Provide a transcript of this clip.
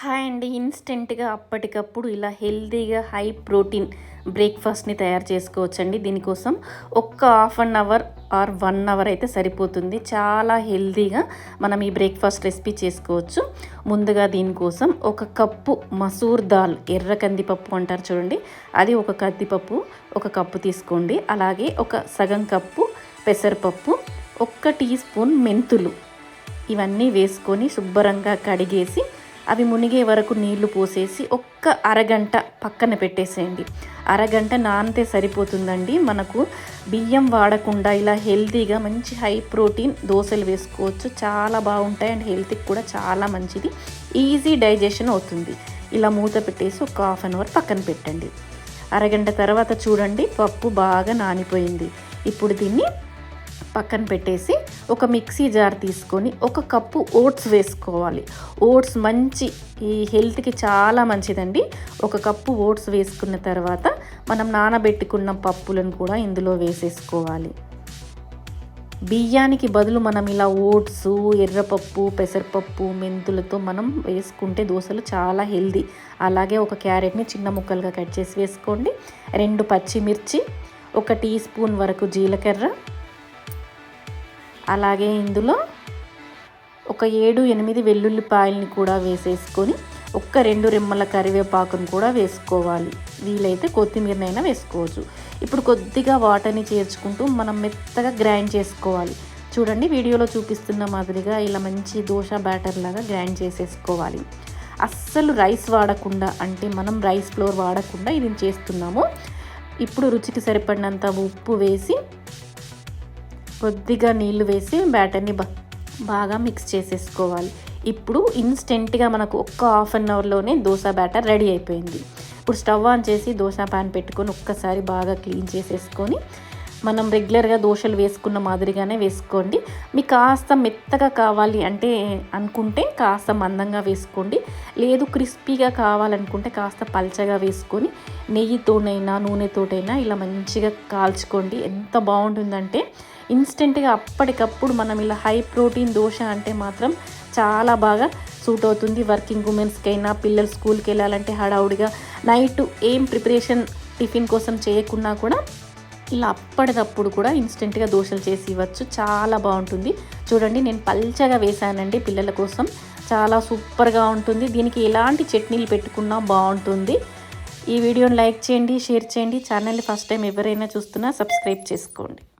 Hi అండి. ఇన్స్టెంట్గా అప్పటికప్పుడు ఇలా హెల్తీగా హై ప్రోటీన్ బ్రేక్ఫాస్ట్ని తయారు చేసుకోవచ్చండి. దీనికోసం ఒక్క half an hour or one hour అయితే సరిపోతుంది. చాలా హెల్తీగా మనం ఈ బ్రేక్ఫాస్ట్ రెసిపీ చేసుకోవచ్చు. ముందుగా దీనికోసం ఒక కప్పు మసూర్ దాల్ ఎర్ర కందిపప్పు అంటారు చూడండి. అది ఒక కందిపప్పు ఒక కప్పు తీసుకోండి. అలాగే ఒక సగం కప్పు పెసరపప్పు ఒక్క టీ స్పూన్ మెంతులు. ఇవన్నీ వేసుకొని శుభ్రంగా కడిగేసి అవి మునిగే వరకు నీళ్ళు పోసేసి ఒక్క అరగంట పక్కన పెట్టేసేయండి. అరగంట నానితే సరిపోతుందండి. మనకు బియ్యం వాడకుండా ఇలా హెల్తీగా మంచి హై ప్రోటీన్ దోశలు వేసుకోవచ్చు. చాలా బాగుంటాయి అండ్ హెల్త్కి కూడా చాలా మంచిది. ఈజీ డైజెషన్ అవుతుంది. ఇలా మూత పెట్టేసి ఒక హాఫ్ అన్ అవర్ పక్కన పెట్టండి. అరగంట తర్వాత చూడండి పప్పు బాగా నానిపోయింది. ఇప్పుడు దీన్ని పక్కన పెట్టేసి ఒక మిక్సీ జార్ తీసుకొని ఒక కప్పు ఓట్స్ వేసుకోవాలి. ఓట్స్ మంచి ఈ హెల్త్కి చాలా మంచిదండి. ఒక కప్పు ఓట్స్ వేసుకున్న తర్వాత మనం నానబెట్టుకున్న పప్పులను కూడా ఇందులో వేసేసుకోవాలి. బియ్యానికి బదులు మనం ఇలా ఓట్స్ ఎర్రపప్పు పెసరపప్పు మెంతులతో మనం వేసుకుంటే దోశలు చాలా హెల్దీ అలాగే ఒక క్యారెట్ని చిన్న ముక్కలుగా కట్ చేసి వేసుకోండి. రెండు పచ్చిమిర్చి ఒక టీ స్పూన్ వరకు జీలకర్ర అలాగే ఇందులో ఒక ఏడు ఎనిమిది వెల్లుల్లిపాయలని కూడా వేసేసుకొని ఒక్క రెండు రెమ్మల కరివేపాకును కూడా వేసుకోవాలి. వీలైతే కొత్తిమీరనైనా వేసుకోవచ్చు. ఇప్పుడు కొద్దిగా వాటర్ని చేర్చుకుంటూ మనం మెత్తగా గ్రైండ్ చేసుకోవాలి. చూడండి వీడియోలో చూపిస్తున్న మాదిరిగా ఇలా మంచి దోశ బ్యాటర్ లాగా గ్రైండ్ చేసేసుకోవాలి. అస్సలు రైస్ వాడకుండా అంటే మనం రైస్ ఫ్లోర్ వాడకుండా ఇది చేస్తున్నాము. ఇప్పుడు రుచికి సరిపడినంత ఉప్పు వేసి కొద్దిగా నీళ్ళు వేసి బ్యాటర్ని బాగా మిక్స్ చేసేసుకోవాలి. ఇప్పుడు ఇన్స్టెంట్గా మనకు ఒక్క హాఫ్ అన్ అవర్లోనే దోశ బ్యాటర్ రెడీ అయిపోయింది. ఇప్పుడు స్టవ్ ఆన్ చేసి దోశ ప్యాన్ పెట్టుకొని ఒక్కసారి బాగా క్లీన్ చేసేసుకొని మనం రెగ్యులర్గా దోశలు వేసుకున్న మాదిరిగానే వేసుకోండి. మీకు కాస్త మెత్తగా కావాలి అంటే అనుకుంటే కాస్త మందంగా వేసుకోండి. లేదు క్రిస్పీగా కావాలనుకుంటే కాస్త పల్చగా వేసుకొని నెయ్యితోనైనా నూనెతోటైనా ఇలా మంచిగా కాల్చుకోండి. ఎంత బాగుంటుందంటే ఇన్స్టెంట్గా అప్పటికప్పుడు మనం ఇలా హై ప్రోటీన్ దోశ అంటే మాత్రం చాలా బాగా సూట్ అవుతుంది. వర్కింగ్ ఉమెన్స్కైనా పిల్లలు స్కూల్కి వెళ్ళాలంటే హడావుడిగా నైట్ ఏం ప్రిపరేషన్ టిఫిన్ కోసం చేయకున్నా కూడా ఇలా అప్పటికప్పుడు కూడా ఇన్స్టెంట్గా దోశలు చేసి ఇవ్వచ్చు. చాలా బాగుంటుంది. చూడండి నేను పల్చగా వేసానండి పిల్లల కోసం. చాలా సూపర్గా ఉంటుంది. దీనికి ఎలాంటి చట్నీలు పెట్టుకున్నా బాగుంటుంది. ఈ వీడియోని లైక్ చేయండి షేర్ చేయండి. ఛానల్ని ఫస్ట్ టైం ఎవరైనా చూస్తున్నా సబ్స్క్రైబ్ చేసుకోండి.